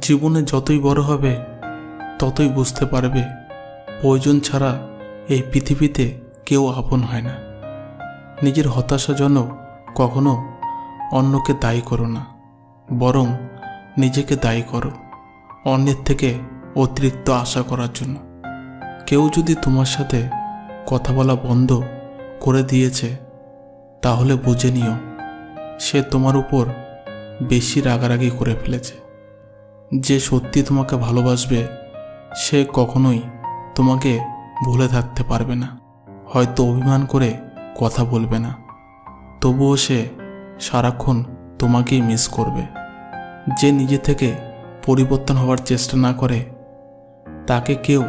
জীবনে যতই বড় হবে, ততই বুঝতে পারবে, প্রয়োজন ছাড়া এই পৃথিবীতে কেউ আপন হয় না। নিজের হতাশাজনক কখনো অন্যকে দায়ী করো না, বরং নিজেকে দায়ী করো, অন্যের থেকে অতিরিক্ত আশা করার জন্য। কেউ যদি তোমার সাথে কথা বলা বন্ধ করে দিয়েছে, তাহলে বুঝে নিও, সে তোমার উপর বেশি রাগারাগি করে ফেলেছে। যে সত্যি তোমাকে ভালোবাসবে, সে কখনোই তোমাকে ভুলে থাকতে পারবে না। হয়তো অভিমান করে কথা বলবে না। তবুও সে সারাক্ষণ তোমাকেই মিস করবে। যে নিজে থেকে পরিবর্তন হওয়ার চেষ্টা না করে, তাকে কেউ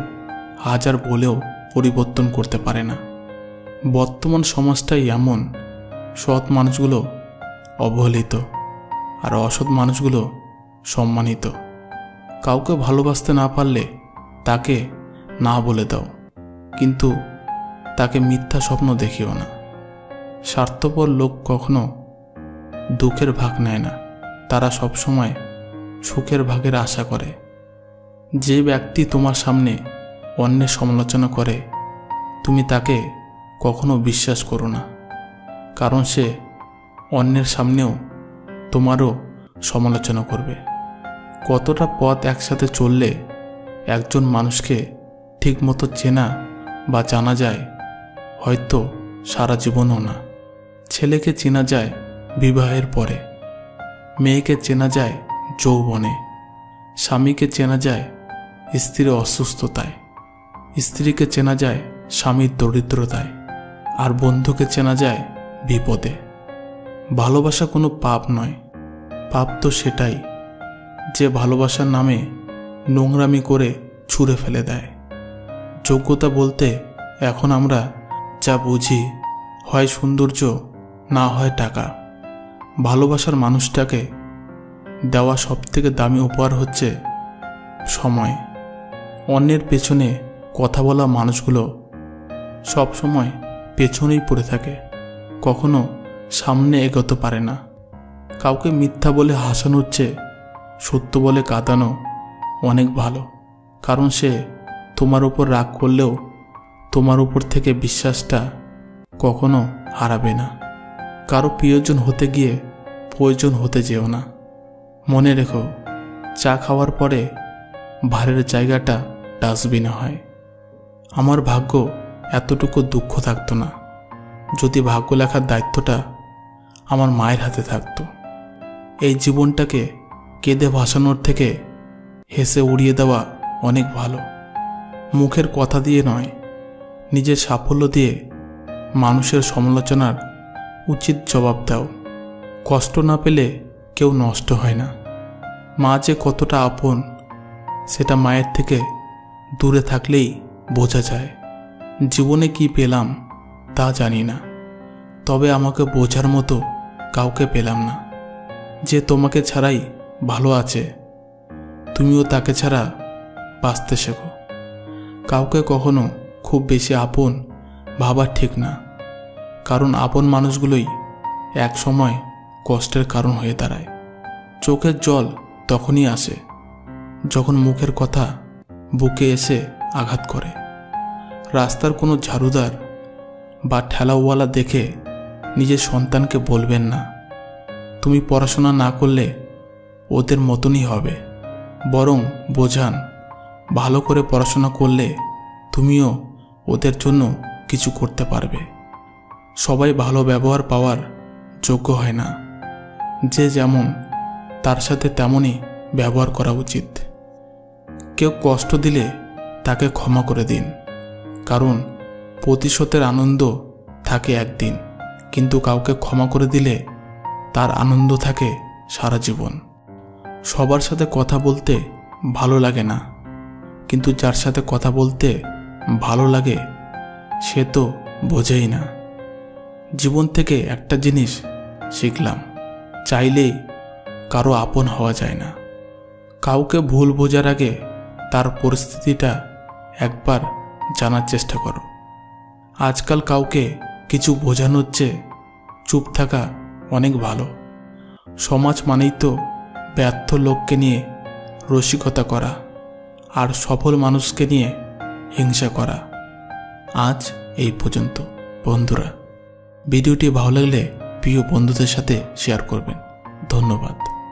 হাজার বলেও পরিবর্তন করতে পারে না। বর্তমান সমাজটাই এমন। সৎ মানুষগুলো অবহেলিত, আর অসৎ মানুষগুলো সম্মানিত। কাউকে ভালোবাসতে না পারলে তাকে না বলে দাও। কিন্তু তাকে মিথ্যা স্বপ্ন দেখিও না। স্বার্থপর লোক কখনো দুঃখের ভাগ নেয় না। তারা সবসময় সুখের ভাগের আশা করে। যে ব্যক্তি তোমার সামনে অন্যের সমালোচনা করে, তুমি তাকে কখনো বিশ্বাস করো না। কারণ সে অন্যের সামনেও তোমারও সমালোচনা করবে। কতটা পথ একসাথে চললে একজন মানুষকে ঠিকমতো চেনা বা জানা যায়, হয়তো সারা জীবনও না। ছেলেকে চেনা যায় বিবাহের পরে, মেয়েকে চেনা যায় যৌবনে, স্বামীকে চেনা যায় স্ত্রীর অসুস্থতায়, স্ত্রীকে চেনা যায় স্বামীর দরিদ্রতায়, আর বন্ধুকে চেনা যায় বিপদে। ভালোবাসা কোনো পাপ নয়, পাপ তো সেটাই। যে ভালোবাসার নামে নোংরামি করে ছুঁড়ে ফেলে দেয়। যোগ্যতা বলতে এখন আমরা যা বুঝি, হয় সৌন্দর্য, না হয় টাকা। ভালোবাসার মানুষটাকে দেওয়া সবথেকে দামি উপহার হচ্ছে সময়। অন্যের পেছনে কথা বলা মানুষগুলো সব সময় পেছনেই পড়ে থাকে, কখনো সামনে এগোতে পারে না। কাউকে মিথ্যা বলে হাসানোর চেয়ে সত্য বলে কাঁদানো অনেক ভালো। কারণ সে তোমার উপর রাগ করলেও তোমার উপর থেকে বিশ্বাসটা কখনো হারাবে না। কারও প্রিয়জন হতে গিয়ে প্রয়োজন হতে যেও না। মনে রেখো, চা খাওয়ার পরে ভারের জায়গাটা ডাস্টবিনে হয়। আমার ভাগ্য এতটুকু দুঃখ থাকতো না। যদি ভাগ্য লেখার দায়িত্বটা আমার মায়ের হাতে থাকতো। এই জীবনটাকে কেঁদে ভাসানোর থেকে হেসে উড়িয়ে দেওয়া অনেক ভালো। মুখের কথা দিয়ে নয়, নিজের সাফল্য দিয়ে মানুষের সমালোচনার উচিত জবাব দাও। কষ্ট না পেলে কেউ নষ্ট হয় না। মা যে কতটা আপন, সেটা মায়ের থেকে দূরে থাকলেই বোঝা যায়। জীবনে কি পেলাম তা জানি না, তবে আমাকে বোঝার মতো কাউকে পেলাম না। যে তোমাকে ছাড়াই ভালো আছে। তুমিও তাকে ছাড়া বাঁচতে শেখো। কাউকে কখনো খুব বেশি আপন ভাবা ঠিক না। কারণ আপন মানুষগুলোই এক সময় কষ্টের কারণ হয়ে দাঁড়ায়। চোখের জল তখনই আসে যখন মুখের কথা বুকে এসে আঘাত করে। রাস্তার কোনো ঝাড়ুদার বা ঠেলাওয়ালা দেখে নিজের সন্তানকে বলবেন না। তুমি পড়াশোনা না করলে ওদের মতনই হবে। বরং বোঝান, ভালো করে পড়াশোনা করলে তুমিও ওদের জন্য কিছু করতে পারবে। সবাই ভালো ব্যবহার পাওয়ার যোগ্য হয় না। যে যেমন, তার সাথে তেমনই ব্যবহার করা উচিত। কেউ কষ্ট দিলে তাকে ক্ষমা করে দিন, কারণ প্রতিশোধের আনন্দ থাকে একদিন, কিন্তু কাউকে ক্ষমা করে দিলে তার আনন্দ থাকে সারা জীবন। সবার সাথে কথা বলতে ভালো লাগে না। কিন্তু যার সাথে কথা বলতে ভালো লাগে, সে তো বোঝেই না। জীবন থেকে একটা জিনিস শিখলাম, চাইলেই কারও আপন হওয়া যায় না। কাউকে ভুল বোঝার আগে তার পরিস্থিতিটা একবার জানার চেষ্টা করো। আজকাল কাউকে কিছু বোঝানোর চেয়ে চুপ থাকা অনেক ভালো। সমাজ মানেই তো ব্যর্থ লোককে নিয়ে রসিকতা করা আর সফল মানুষকে নিয়ে হিংসা করা। আজ এই পর্যন্ত, বন্ধুরা। ভিডিওটি ভালো লাগলে প্রিয় বন্ধুদের সাথে শেয়ার করবেন। ধন্যবাদ।